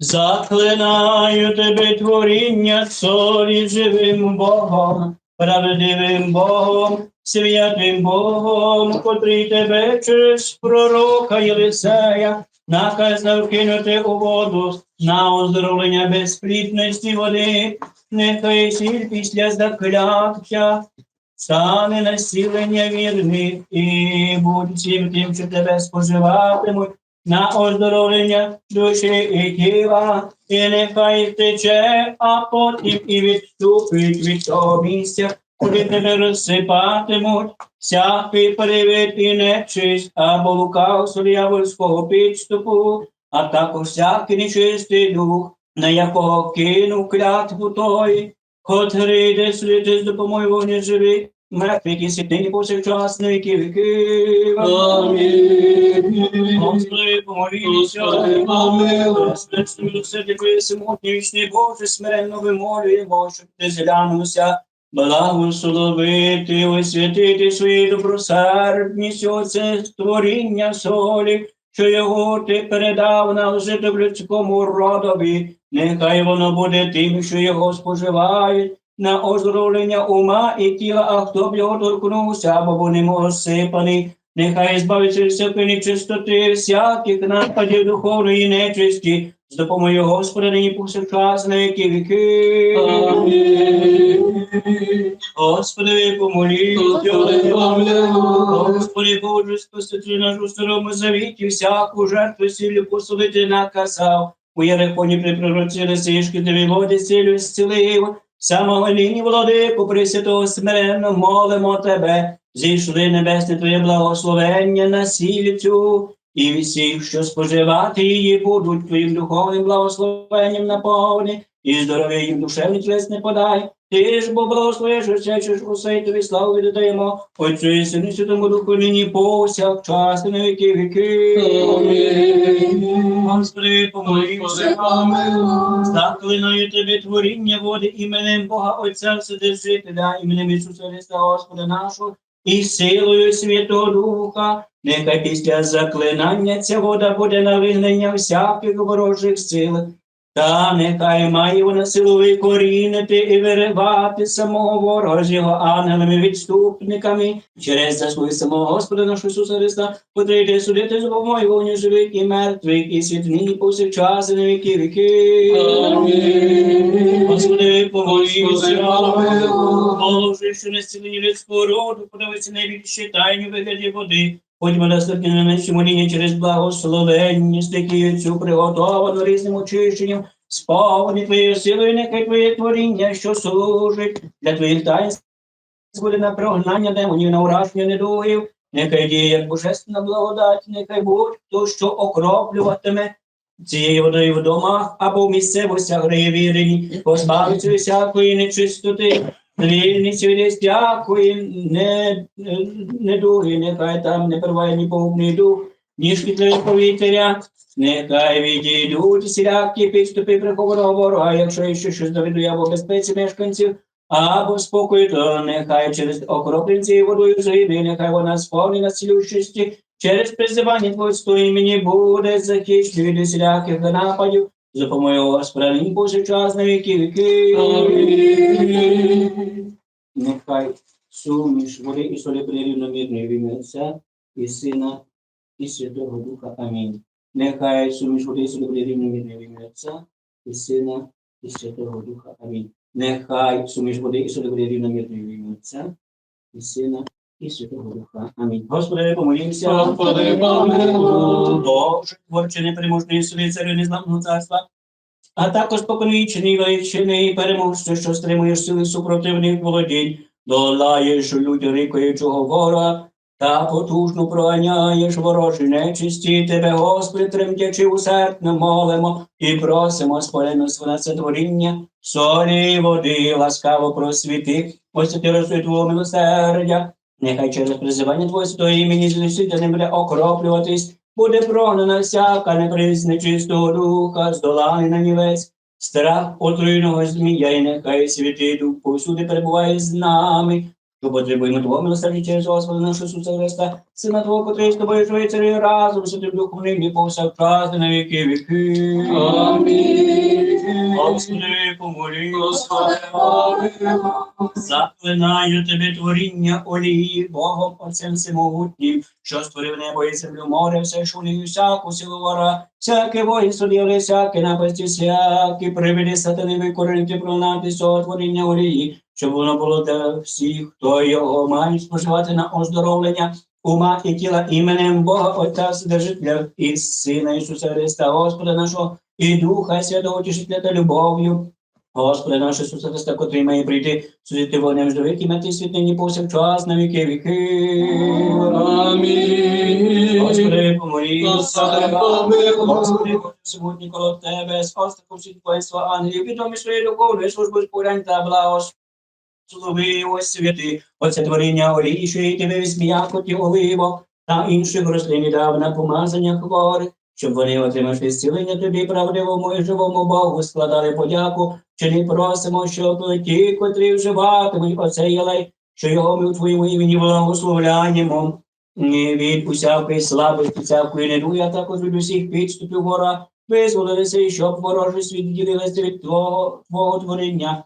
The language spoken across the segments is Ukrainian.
Заклинаю тебе творіння солі живим Богом, правдивим Богом, святим Богом, котрий тебе через пророка Єлисея наказав кинути у воду на оздоровлення безплідності води, нехай сіль після закляття стане насілення вірних і будь всім тим, що тебе споживатимуть на оздоровлення душі і тіла, і нехай тече, а потім і відступить від того місця, куди тебе розсипатимуть, всякий привид і нечисть, або лукавство диявольського підступу, а також всякий нечистий дух, на якого кинув клятву той, котрий йде слід з допомогою вогні живі, мертвих і святині повсякчас на віків. Амінь. Господи, помилуй. Господи, милосердя Твоє самотній вічний Боже, смиренно вимолюємо, щоб ти зглянувся. Благословити, освятити свої добросердність, оце створіння солі, що його ти передав на жити людському родові. Нехай воно буде тим, що його споживають на оздоровлення ума і тіла, а хто б його торкнувся, або вони осипаний. Нехай збавиться всякої нечистоти, всяких нападів духовної нечисті, з допомогою Господа нині повсякчас на віки віки. Господи, помолімся. Господи, Боже, спасти наш у старому завіті, всяку жертву сіллю посолити наказав. У Єрихоні при пророці Російській тобі воді сіллю зцілив. Самого лінії, владику, пресвятого смиренно молимо тебе. Зійшли небесне твоє благословення на сіллю і всіх, що споживати її будуть твоїм духовним благословенням наповні, і здоров'я їм душевне тілесне подай. Ти ж бо благословиш що усе, і тобі славу віддаємо, Отцю і Сину Святому Духу нині повсякчас і на віки віки. Амінь. Господи, помилуй. Заклинаю тебе творіння води іменем Бога Отця Вседержителя, іменем Ісуса Христа Господа нашого, і силою Святого Духа, нехай після заклинання ця вода буде на вигнання всяких ворожих сил, та нехай має вона силу викорінити і виривати самого його ангелами відступниками через заслуги самого Господа нашого Ісуса Христа, котрий йде судити з допомогою вогню живих і мертвих, і світні повсякчас і на віки віки. Амінь. Господи, помилуй. Положи, що на зцілення людського роду, подивися найбільші тайні вигляді води. На наші моління через благословення, стихію цю приготовану різним очищенням, сповні Твоєю силою, нехай Твоє творіння, що служить для Твоїх таїнств, буде на прогнання демонів, на ураження недугів, нехай діє як божественна благодать, нехай будь-хто, що окроплюватиме цією водою в домах або в місцевостях гриє вірені, позбавиться всякої нечистоти, звільниться від всякої не, недуги, нехай там не перебуває ні погубний дух, ні шкідливе повітря, нехай відійдуть всілякі підступи прихованого ворога, якщо ще щось довідує або безпеці мешканців, або спокою, то нехай через окроплення цією водою зайде, нехай вона сповнена цілющості, через призивання Твого імені буде захищено від усіляких нападів, za pomojo spravi in počasne veki veki. Nehaj sumiš voli i soli prijeli na mirno ime Otca i Sina i Svjetog Duha. Amin. Nehaj sumiš voli i soli prijeli na mirno ime Otca i Sina i Svjetog Duha. Amin. Nehaj sumiš voli i soli prijeli na mirno ime Otca i Sina Амінь. Господи, помолімся. Господи, помилуй. Боже, творче непереможної сили, царю незламного царства, а також поконвічний величини і переможцю, що стримуєш сили супротивних володінь, долаєш люди рикаючого ворога, та потужно проганяєш ворожі нечисті, тебе, Господи, тремтячи усердно молимо і просимо сполену на це творіння, солі і води, ласкаво просвіти, освіти розсуй Твого милосердя, нехай через призивання Твоє святого імені злісити не буде окроплюватись, буде прогнана всяка непривість нечистого духа, здоланий на нівець, страх отруйного змія, і нехай святий дух повсюди перебуває з нами, що потребуємо Твого милосердя через Господа нашого Ісуса Христа, Сина Твого, котрий з тобою живе царі разом, Святим Духом нині повсякчас і на віки віки. Амінь. Господи, помолі. Господи. Заклинаю тебе творіння олії, Богом Отцем Всемогутнім, що створив небо і землю, море, все шулі, всяку силу вора, всяке воїнство діли, всяке напасті, всякі привиди сатани викорінити, прогнати з творіння олії, щоб воно було для всіх, хто його має споживати на оздоровлення ума і тіла іменем Бога Отця Вседержителя і Сина Ісуса Христа, Господа нашого, і Духа Святого Тішителя та любов'ю, Господи наш Ісуса Христа, котрий має прийти судити вогнем живих і мети світ нині повсякчас на віки віки. Амінь. Господи, помолі. Господи. Сьогодні коло Тебе, з остатку всіх воїнства ангелів, відомі своєю духовною службою спорянь та благослови ось святи, оце творіння і тебе візьміякоті оливо, та інших рослин і дав на помазання хворих, щоб вони отримавши зцілення тобі, правдивому і живому Богу, складали подяку, чи не просимо, щоб ті, котрі вживатимуть оцей єлей, що його ми у твоєму імені благословляємо? Ні від усякої слабості, всякої недуги, а також від усіх підступів вора, визволилися, щоб ворожий світ ділилися від твого, твого творіння,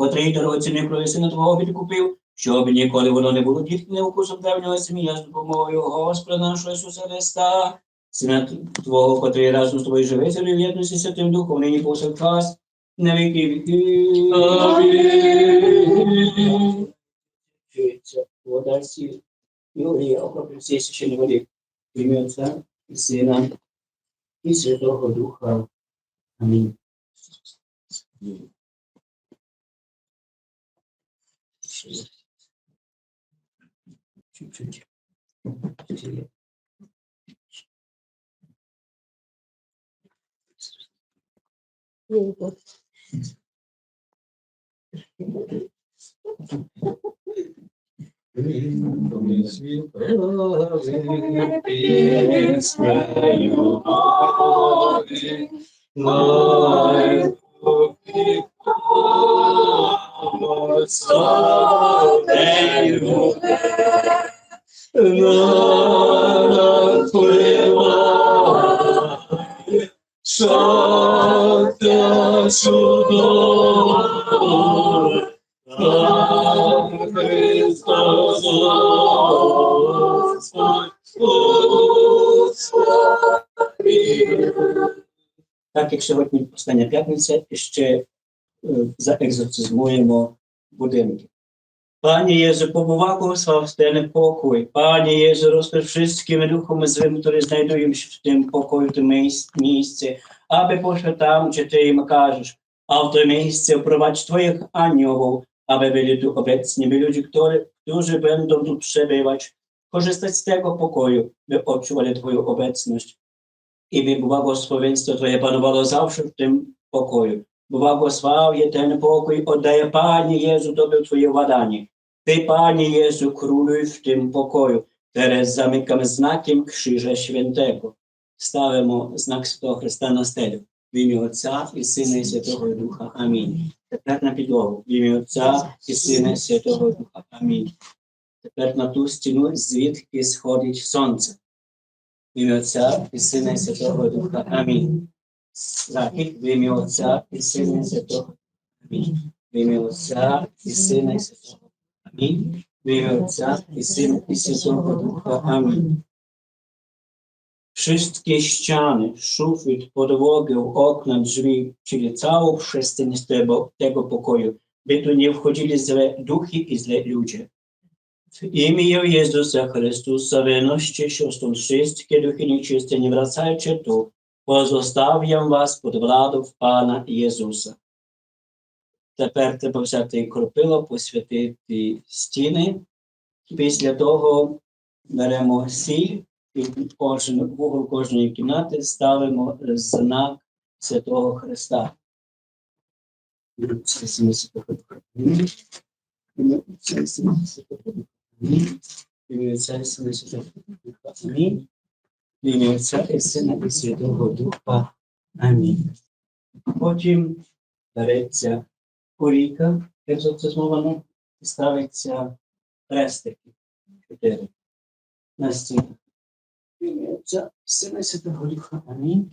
котрий дорогоцінний крові сина твого відкупив, щоб ніколи воно не було діткне укусом древнього сім'я з допомогою Господа нашого Ісуса Христа, сина Твого, котрий разом з тобою живе, царю в єдності з Святим Духом, нині повсякчас, на віки віки. Амінь. Вода сіль. Юрія, окропив всі священні води. Ім'я Отця і Сина і Святого Духа. Амінь. Чуть-чуть. Христос Господь, Господи. Так як сьогодні остання п'ятниця, і ще заекзорцизмуємо будинки. Пані Єзу, побував благословте покой. Пані Єзу, розпри wszystkimi духами злими, які знайдуємо в тим покою, в тим місці, аби пошле там, чи ти їм кажеш, а в те місце Twoich aniołów, aby byli tu obecni, by ludzie, którzy, którzy będą przebywać, korzystać z tego pokoju, by odczuwali Twoją obecność i by błogosławieństwo Twoje panowało zawsze w tym pokoju. Błogosławię ten pokój, oddaję Panie Jezu Tobie Twoje wadanie. Ty, Panie Jezu, króluj w tym pokoju. Teraz zamykam znakiem Krzyża Świętego. Ставимо знак Святого Христа на стелю. В ім'я Отця і Сина і Святого Духа. Амінь. Тепер на підлогу. В ім'я Отця і Сина і Святого Духа. Амінь. Тепер на ту стіну, звідки сходить сонце. В ім'я Отця і Сина і Святого Духа. Амінь. Захід в ім'я Отця і Сина і Святого. Амінь. В ім'я Отця і Сина і Святого. Амінь. В ім'я Отця і Сина і Святого Духа. Амінь. Wszystkie ściany, szufit, podłogę, okna, drzwi, czyli całą przestrzeń z tego, tego pokoju, by tu nie wchodzili złe duchy i źle ludzie. W imię Jezusa Chrystusa wynoście się stąd wszystkie duchy nieczyste, nie wracajcie tu. Pozostawiam was pod владу Пана Ісуса. Тепер треба взяти кропило, посвятити стіни. Після того беремо сіль і в кожен в угол кожної кімнати ставимо знак Святого Христа. Це і. В Отця і Сина і Святого Духа. Амінь. Потім береться коріка, як екзорцизмована, і ставиться хрестики. Чотири. На стіну. В ім'я Отця, і Сина і Святого Духа. Амінь.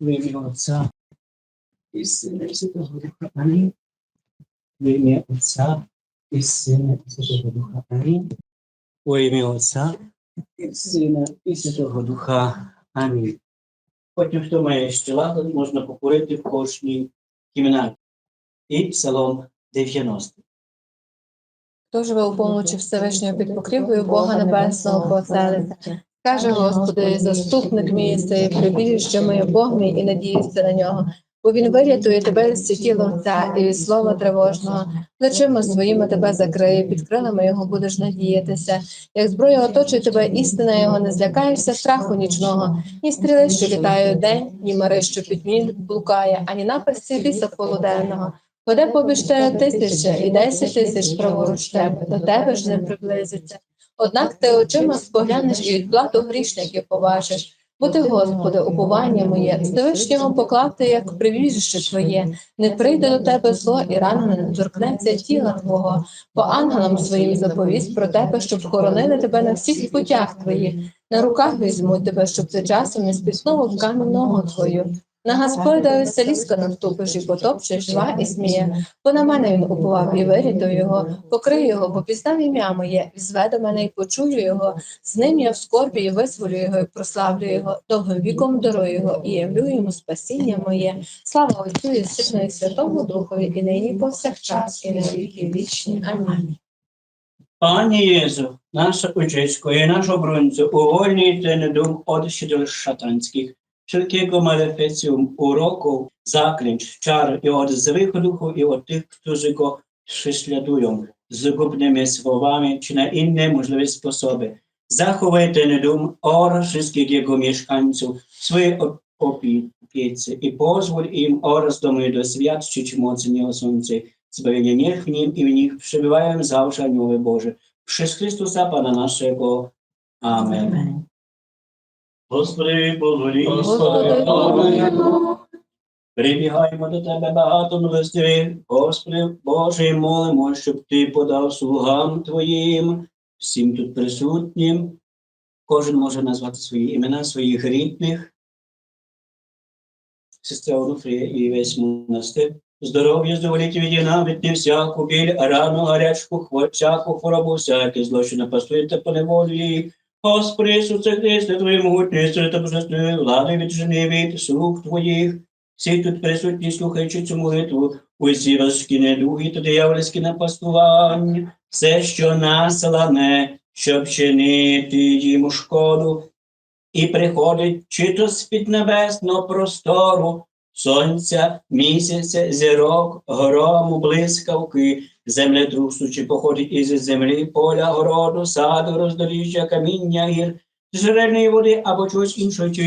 В ім'я Отця і Сина і Святого Духа. Амінь. В ім'я Отця і Сина і Святого Духа. Амінь. У ім'я Отця і Сина і Святого Духа. Амінь. Потім, хто має ще ладу, можна покурити в кожній кімнаті. І Псалом 90. Хто живе у помочі Всевишнього під покрівлею Бога Небесного поселиться. Каже Господи, заступник мій єси, прибіжище моє Бог мій і надіюся на нього. Бо він вирятує тебе з тіла отця і слова тривожного. Плечима своїми тебе закриє, під крилами його будеш надіятися. Як зброя оточує тебе, істина його не злякаєшся страху нічного. Ні стріли, що літають день, ні мари, що пітьмі блукає, ані напасті ліса полуденного. Поде побіж тебе тисяча і десять тисяч праворуч тебе, до тебе ж не приблизиться. Однак ти очима споглянеш і відплату грішників побачиш. Бо Господи, уповання моє, Всевишнього поклав ти, як прибіжище твоє, не прийде до тебе зло і рано не торкнеться тіла твого, по ангелам своїм заповість про тебе, щоб хоронили тебе на всіх путях твоїх. На руках візьмуть тебе, щоб ти часом не спіснув в камінь ногу твою. На Господа веселіска наступиш і потопчеш жва і сміє, бо на мене він упував і вирятую його, покрию його, бо пізнав ім'я моє, взведе мене і почую його. З ним я в скорбі і визволю його, і прославлю його, довгим віком дарую його, і явлю йому спасіння моє. Слава Отцю і Сину і Святому Духові, і нині повсякчас, і на віки вічні. Амінь. Пані Єзу, наша Отчисько і наш оборонцю, увольнюйте недух od сідел шатанських, wszelkiego maleficjum, uroków, zaklęć, czar i od złych duchów i od tych, którzy go prześladują zgubnymi słowami czy na inne możliwe sposoby. Zachowaj ten dom oraz wszystkich jego mieszkańców w swojej op- opiece i pozwól im oraz domu doświadczyć mocy niosącej zbawienie. Niech w nim i w nich przebywają zawsze anioły Boże. Przez Chrystusa Pana naszego. Amen. Господи, помилуй. Господи, помилуй. Прибігаємо до Тебе багато милостивих. Господи, Боже, молимо, щоб Ти подав слугам Твоїм, всім тут присутнім. Кожен може назвати свої імена, своїх рідних. Сестра Онуфрія і весь монастир. Здоров'я здоволіті від ненавидь, всяку біль, рану, гарячку, всяку хворобу, всяке зло, що напастує та поневолює. Господи Ісусе Христе, Твоє могутнє, та божественної влади від жени від слуг Твоїх. Всі тут присутні, слухаючи цю молитву, усі важкі недуги та диявольські напастування, все, що наслане, щоб чинити йому шкоду, і приходить чи то з-під небесного простору, сонця, місяця, зірок, грому, блискавки, землетрусу, чи походить із землі, поля, городу, саду, роздоріжжя, каміння, гір, джерельної води або чогось іншого, чи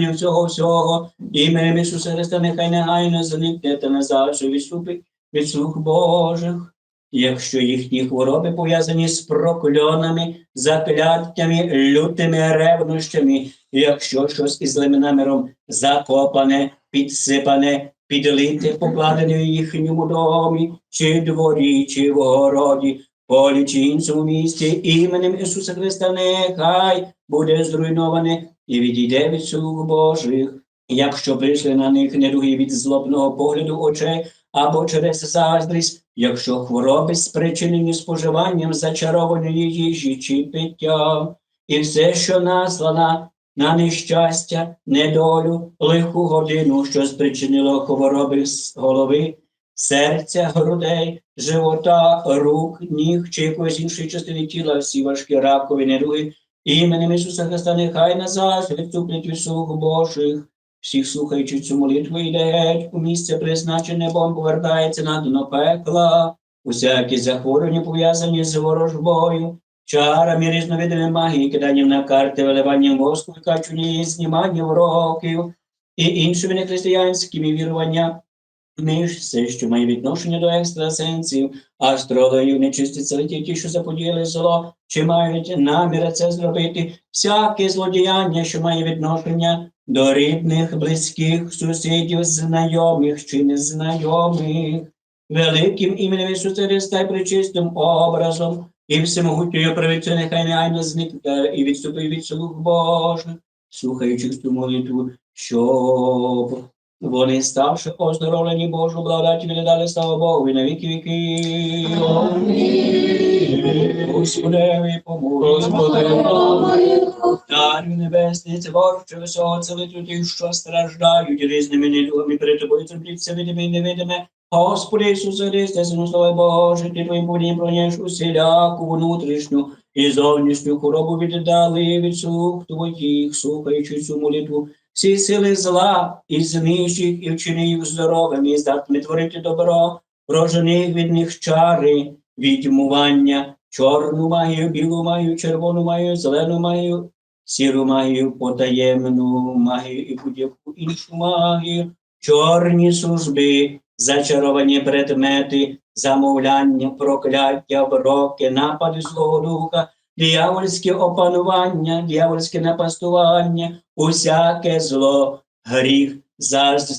нього всього всього, іменем Ісуса Христа нехай негайно зникне та назавжди відступить від слух Божих. Якщо їхні хвороби пов'язані з прокльонами, закляттями, лютими ревнощами, якщо щось із злеминаміром закопане, підсипане, підлите, покладене в їхньому домі, чи дворі, чи в огороді, полі чи іншому місті, іменем Ісуса Христа нехай буде зруйноване і відійде від слуг Божих. Якщо прийшли на них недуги від злобного погляду очей або через заздрість, якщо хвороби спричинені споживанням зачарованої їжі чи пиття, і все, що наслана на нещастя, недолю, лиху годину, що спричинило хвороби з голови, серця, грудей, живота, рук, ніг чи якоїсь іншої частини тіла, всі важкі ракові недуги, іменем Ісуса Христа нехай назад відступлять від слуг Божих. Всіх слухаючи цю молитву йде геть у місце призначене, Богом повертається на дно пекла. Усякі захворювання пов'язані з ворожбою, чарами, різновидами магії, киданням на карти, виливанням воску, качуні, зніманням років і іншими нехристиянськими віруваннями. Між все, що має відношення до екстрасенсів, астрологів, целиті, ті, що заподіяли зло, чи мають намір це зробити, всяке злодіяння, що має відношення до рідних, близьких, сусідів, знайомих чи незнайомих, великим іменем Ісуса Христа і причистим образом і всемогутньою правицю нехай негайно зникне і відступи від слух Божих, слухаючи цю молитву, щоб вони, ставши оздоровлені Божу благодаті, віддали слава Богу і на віки віки. Господи, помилуй. Господи. Дарю небесний, творче висого целителю тих, що страждають різними недугами перед тобою, терпліться видиме і невидиме. Господи Ісусе Христе, Сину Слава Боже, ти твоїм повінням проняєш усіляку внутрішню і зовнішню хворобу віддали від слуг твоїх, слухаючи цю молитву. Всі сили зла і знищих, і вчини їх здоровими, і здатними творити добро, рожених від них чари, відьмування, чорну магію, білу магію, червону магію, зелену магію, сіру магію, потаємну магію і будь-яку іншу магію, чорні служби, зачаровані предмети, замовляння, прокляття, вроки, напади злого духа, диявольське опанування, диявольське напастування, усяке зло, гріх,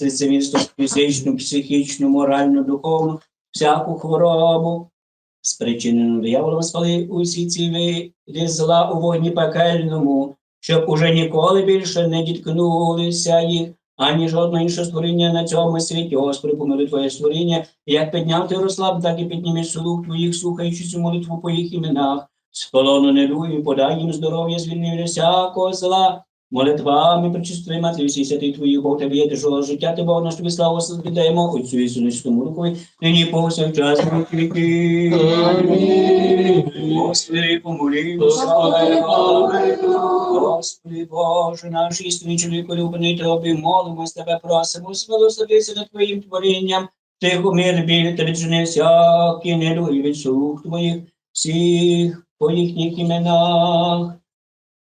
лицемірство, фізичну, психічну, моральну, духовну, всяку хворобу, спричинену дияволом спали усі ці види зла у вогні пекельному, щоб уже ніколи більше не діткнулися їх, ані жодне інше створіння на цьому світі. Господи, помили Твоє створіння, як підняв ти розслаб, так і підніми слух Твоїх, слухаючи цю молитву по їх іменах. З полону не дуй, подай їм здоров'я, звільни від всякого зла. Молитвами причистої матері, всі святий Твої, Бог тебе є дежого життя, ти Бог наш тобі славу віддаємо, Отцю і Святому Духові, нині повсякчас і віки. Амінь. Господи, помолі, Господи. Господи, Боже, наш істинний чоловіку любаний Тобі, молимось Тебе, просимо, смилосердися над Твоїм творінням, тихо мир біль, та всякі недуги від слуг Твоїх, всіх по їхніх іменах,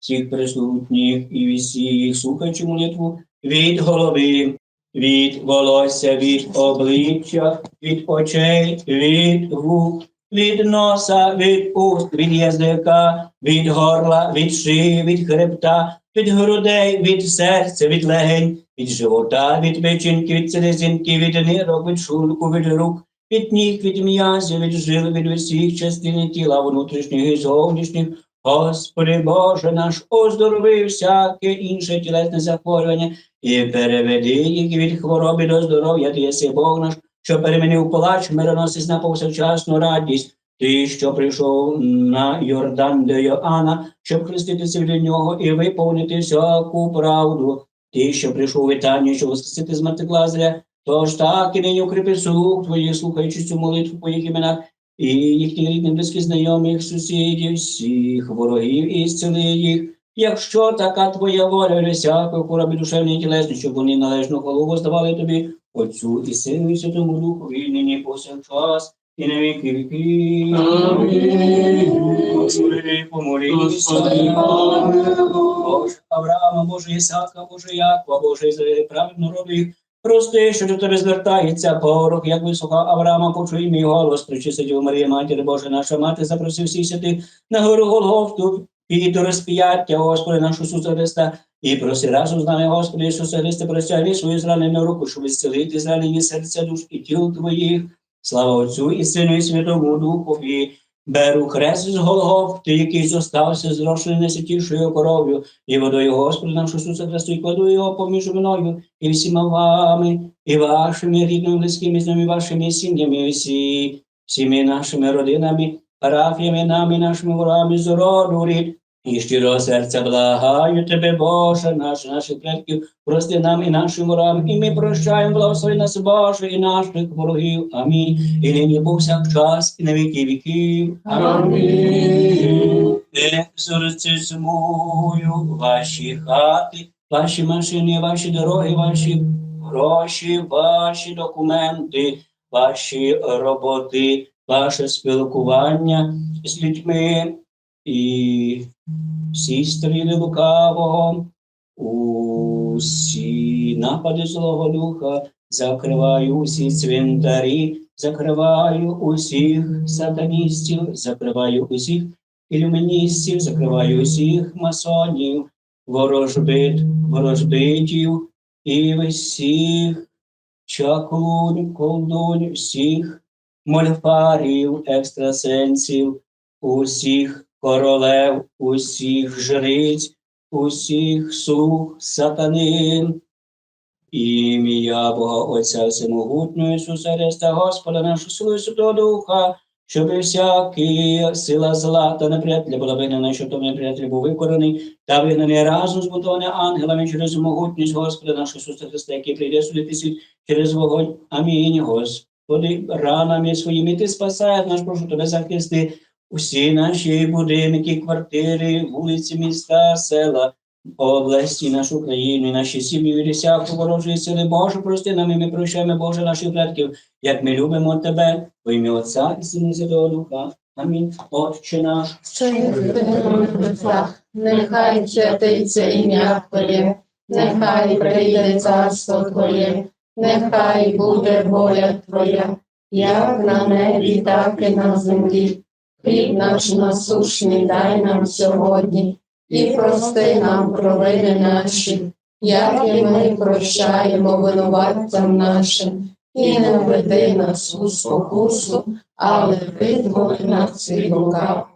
всіх присутніх і всіх, слухаючи молитву від голови, від волосся, від обличчя, від очей, від губ, від носа, від уст, від язика, від горла, від шиї, від хребта, від грудей, від серця, від легень, від живота, від печінки, від селезінки, від нирок, від шлунку, від рук, від ніг, від м'язів, від жил, від усіх частин тіла внутрішніх і зовнішніх. Господи Боже наш, оздорови всяке інше тілесне захворювання і переведи їх від хвороби до здоров'я, ти єси Бог наш, що перемінив плач, мироносить на повсякчасну радість. Ти, що прийшов на Йордан до Йоанна, щоб хреститися від нього і виповнити всяку правду. Ти, що прийшов у вітання, щоб воскресити з мертвих Лазаря, тож так і нині укріпи слух твоїх, слухаючи цю молитву по їх іменах, і їхніх рідних, близьких знайомих, сусідів, всіх ворогів і зціли їх. Якщо така твоя воля, всякої хвороби душевної і тілесної, щоб вони належну голову здавали тобі, Отцю і Сину і Святому Духу, і нині повсякчас, і на віки віки. Господи, помолімся. Боже Авраама, Боже Ісака, Боже Якова, Боже Ізраїля, праведну роду їх. Прости, що до тебе звертається порох, як висока Авраама, почуй мій голос, причисти Діву Марія, Матір Божа, наша мати, запроси всіх святих на гору Голгофту, і до розп'яття, Господи, нашу Ісуса Христа, і проси разом з нами, Господи Ісуса Христа, простягни свою зранену руку, щоб зцілити зранені серця душ і тіл Твоїх. Слава Отцю і Сину і Святому Духові. Беру хрест з Голгофти, який зостався зрошений найсвятішою коров'ю, і водою Господа нашого Ісуса Христу, і кладу його поміж мною і всіма вами, і вашими рідними, близькими з нами, вашими сім'ями, всі, всіми нашими родинами, парафіями, нами, нашими ворами з роду рід. І щиро серця благаю тебе, Боже, наш, наших предків, прости нам і нашим ворам, і ми прощаємо, благослови нас, Боже, і наших ворогів. Амінь. І нині повсякчас, і на віки віків. Амінь. Екзорцизмую ваші хати, ваші машини, ваші дороги, ваші гроші, ваші документи, ваші роботи, ваше спілкування з людьми і всі стріли лукавого, усі напади злого духа, закриваю усі цвинтарі, закриваю усіх сатаністів, закриваю усіх ілюміністів, закриваю усіх масонів, ворожбит, ворожбитів і всіх чаклунь, колдунь, всіх мольфарів, екстрасенсів, усіх королев, усіх жриць, усіх слуг сатанин. Ім'я Бога Отця Всемогутнього Ісуса Христа, Господа нашого силу і Святого Духа, щоб всякі сила зла та неприятеля була вигнана, щоб той неприятель був викорений, та вигнаний разом з бутони ангелами через могутність Господа нашого Ісуса Христа, який прийде судити світ через вогонь. Амінь, Господи, ранами своїми ти спасаєш наш, прошу тебе захисти усі наші будинки, квартири, вулиці, міста, села, області, нашу країну, наші сім'ї від всякої ворожої сили. Боже, прости нам, і ми прощаємо, Боже, наших предків, як ми любимо Тебе, во ім'я Отця і Сина Святого Духа. Амінь. Отче наш, Що нехай святиться ім'я Твоє, нехай прийде царство Твоє, нехай буде воля Твоя, як на небі, так і на землі. Хліб наш насушний дай нам сьогодні, і прости нам провини наші, як і ми прощаємо винуватцям нашим, і не введи нас у спокусу, але визволи нас від лукавого.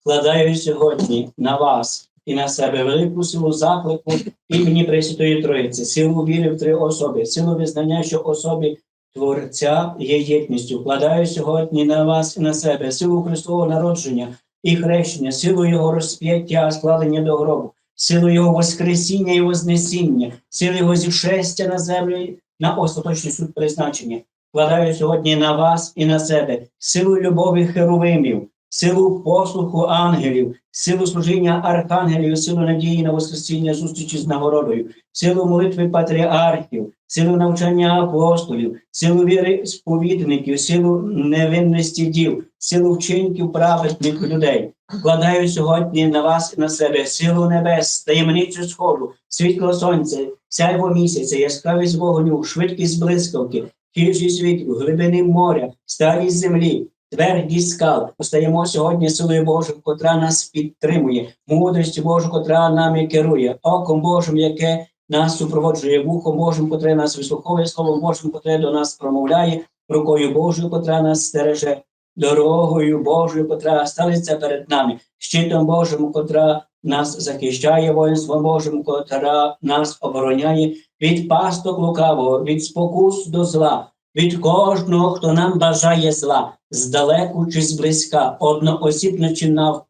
вкладаю сьогодні на вас і на себе велику силу заклику імені Пресвятої Троїці, силу віри в три особи, силу визнання, що особі Творця є єдністю. Вкладаю сьогодні на вас і на себе силу Христового народження і хрещення, силу Його розп'яття, складення до гробу, силу Його Воскресіння і Вознесіння, силу Його зішестя на землю на остаточний суд призначення. Вкладаю сьогодні на вас і на себе силу любові херувимів, силу послуху ангелів, силу служіння архангелів, силу надії на Воскресіння зустрічі з нагородою, силу молитви патріархів, силу навчання апостолів, силу віри сповідників, силу невинності дів, силу вчинків праведних людей. Вкладаю сьогодні на вас і на себе силу небес, таємницю сходу, світло сонця, сяйво місяця, яскравість вогню, швидкість блискавки, хижість світу, глибини моря, старість землі, твердість скал. Постаємо сьогодні силою Божою, котра нас підтримує, мудрістю Божою, котра нами керує, оком Божим, яке нас супроводжує, вухом Божим, котре нас вислуховує, словом Божим, котре до нас промовляє, рукою Божою, котра нас стереже, дорогою Божою, котра ставиться перед нами, щитом Божим, котра нас захищає, воїнством Божим, котра нас обороняє від пасток лукавого, від спокус до зла, від кожного, хто нам бажає зла, здалеку чи зблизька, одноосібно чи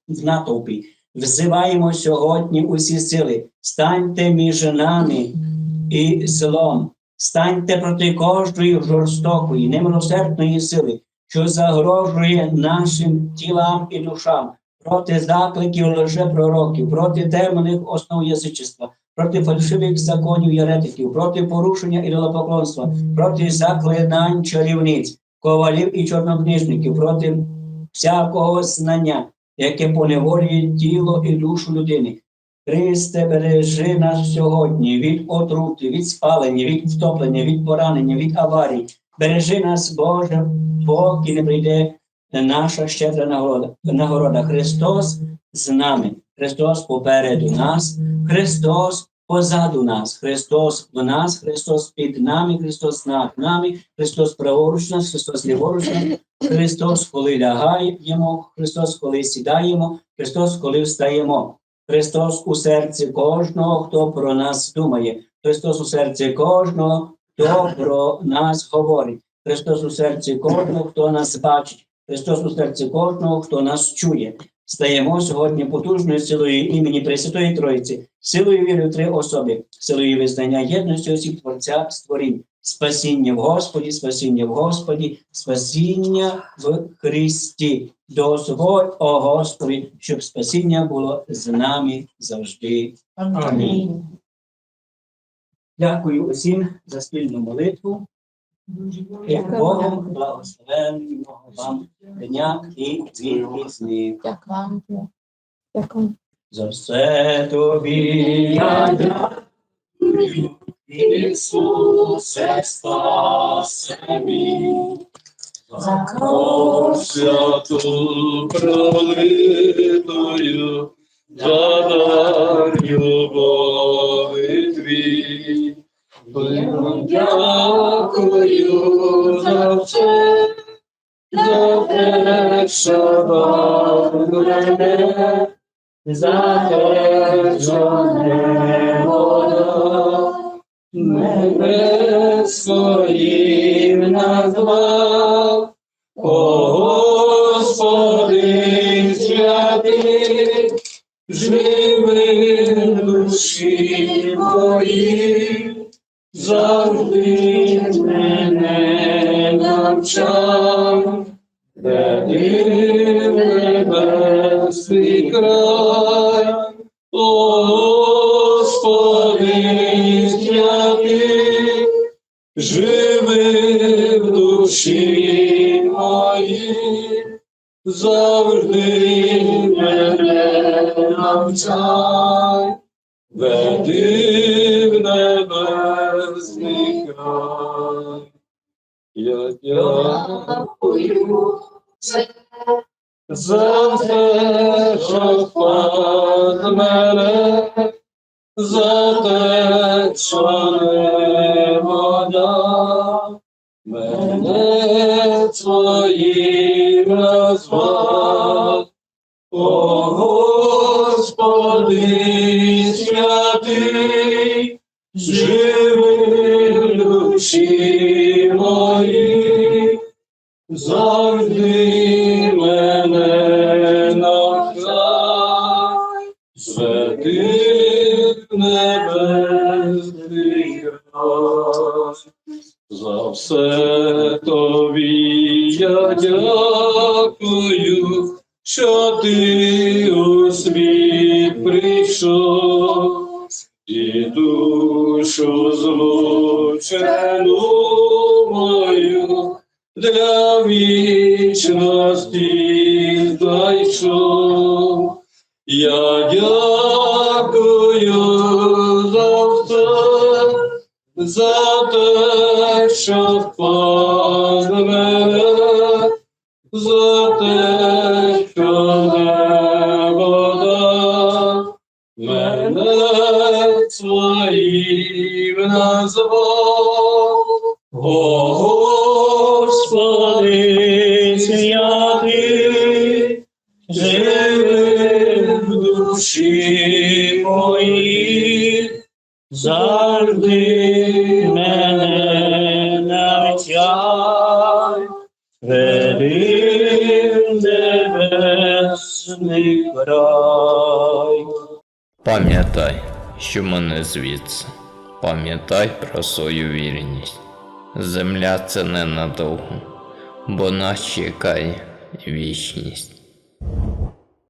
в натовпі. Взиваємо сьогодні усі сили, станьте між нами і злом, станьте проти кожної жорстокої, немилосердної сили, що загрожує нашим тілам і душам, проти закликів лжепророків, проти темних основ язичества, проти фальшивих законів єретиків, проти порушення ідолопоклонства, проти заклинань чарівниць, ковалів і чорнокнижників, проти всякого знання, яке поневолює тіло і душу людини. Христе, бережи нас сьогодні від отрути, від спалення, від втоплення, від поранення, від аварій. Бережи нас, Боже, поки не прийде наша щедра нагорода. Христос з нами, Христос попереду нас, Христос позаду нас, Христос в нас, Христос під нами, Христос над нами, Христос праворуч нас, Христос ліворуч нас, Христос, коли лягаємо, Христос, коли сідаємо, Христос, коли встаємо. Христос у серці кожного, хто про нас думає, Христос у серці кожного, хто про нас говорить, Христос у серці кожного, хто нас бачить, Христос у серці кожного, хто нас чує. Стаємо сьогодні потужною силою імені Пресвятої Троїці, силою віри в три особи, силою визнання єдності осіб Творця створінь, спасіння в Господі, спасіння в Господі, спасіння в Христі. Дозволь, о Господи, щоб спасіння було з нами завжди. Амінь. Дякую усім за спільну молитву. Богом благословенного вам дня і віки Дякую вам. За все тобі я дякую, Ісусе, спасе мій. За кров святу пролитою, за дар любові твій. Pokójujący, zawsze wolne, zachęcone wodą, memy swoim nazwa, o Gospody światy, joy. Господи святий, живи душі мої, завжди. shall fall the matter. Пам'ятай, що мене звідси, пам'ятай про свою вірність. Земля це ненадовго, бо нас чекає вічність.